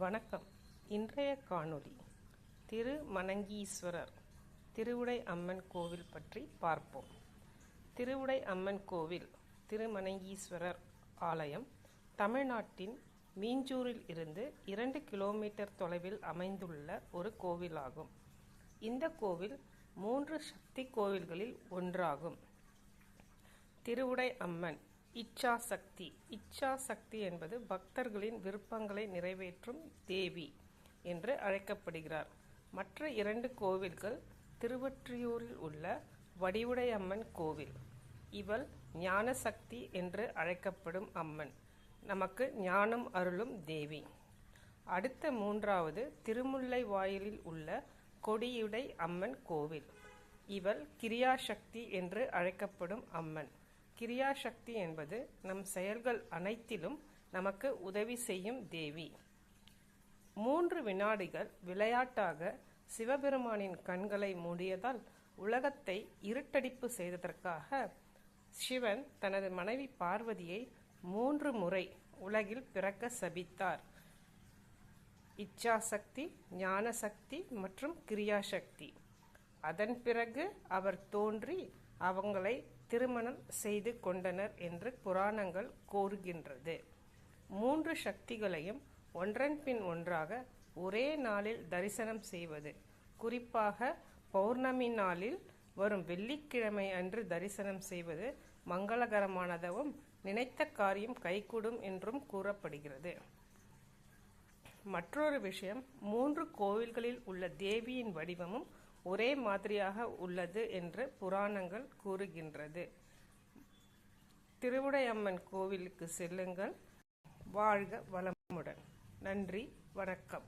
வணக்கம். இன்றைய காணொளி திருமணங்கீஸ்வரர் திருவுடை அம்மன் கோவில் பற்றி பார்ப்போம். திருவுடை அம்மன் கோவில் திருமணங்கீஸ்வரர் ஆலயம் தமிழ்நாட்டின் மீஞ்சூரில் இருந்து இரண்டு கிலோமீட்டர் தொலைவில் அமைந்துள்ள ஒரு கோவிலாகும். இந்த கோவில் மூன்று சக்தி கோவில்களில் ஒன்றாகும். திருவுடை அம்மன் இச்சா சக்தி இச்சா சக்தி என்பது பக்தர்களின் விருப்பங்களை நிறைவேற்றும் தேவி என்று அழைக்கப்படுகிறார். மற்ற இரண்டு கோவில்கள் திருவற்றியூரில் உள்ள வடிவுடை அம்மன் கோவில். இவள் ஞானசக்தி என்று அழைக்கப்படும் அம்மன். நமக்கு ஞானம் அருளும் தேவி. அடுத்த மூன்றாவது திருமுல்லை வாயிலில் உள்ள கொடியுடை அம்மன் கோவில். இவள் கிரியாசக்தி என்று அழைக்கப்படும் அம்மன். கிரியாசக்தி என்பது நம் செயல்கள் அனைத்திலும் நமக்கு உதவி செய்யும் தேவி. மூன்று வினாடிகள் விளையாட்டாக சிவபெருமானின் கண்களை மூடியதால் உலகத்தை இருட்டடிப்பு செய்ததற்காக சிவன் தனது மனைவி பார்வதியை மூன்று முறை உலகில் பிறக்க சபித்தார். இச்சாசக்தி ஞானசக்தி மற்றும் கிரியாசக்தி. அதன் பிறகு அவர் தோன்றி அவங்களை திருமணம் செய்து கொண்டனர் என்று புராணங்கள் கோருகின்றது மூன்று சக்திகளையும் ஒன்றன் பின் ஒன்றாக ஒரே நாளில் தரிசனம் செய்வது. குறிப்பாக பௌர்ணமி நாளில் வரும் வெள்ளிக்கிழமை அன்று தரிசனம் செய்வது மங்களகரமானதாகவும் நினைத்த காரியம் கைகூடும் என்றும் கூறப்படுகிறது. மற்றொரு விஷயம் மூன்று கோவில்களில் உள்ள தேவியின் வடிவமும் ஒரே மாதிரியாக உள்ளது என்று புராணங்கள் கூறுகின்றது. திருவுடையம்மன் கோவிலுக்கு செல்லுங்கள். வாழ்க வளமுடன். நன்றி வணக்கம்.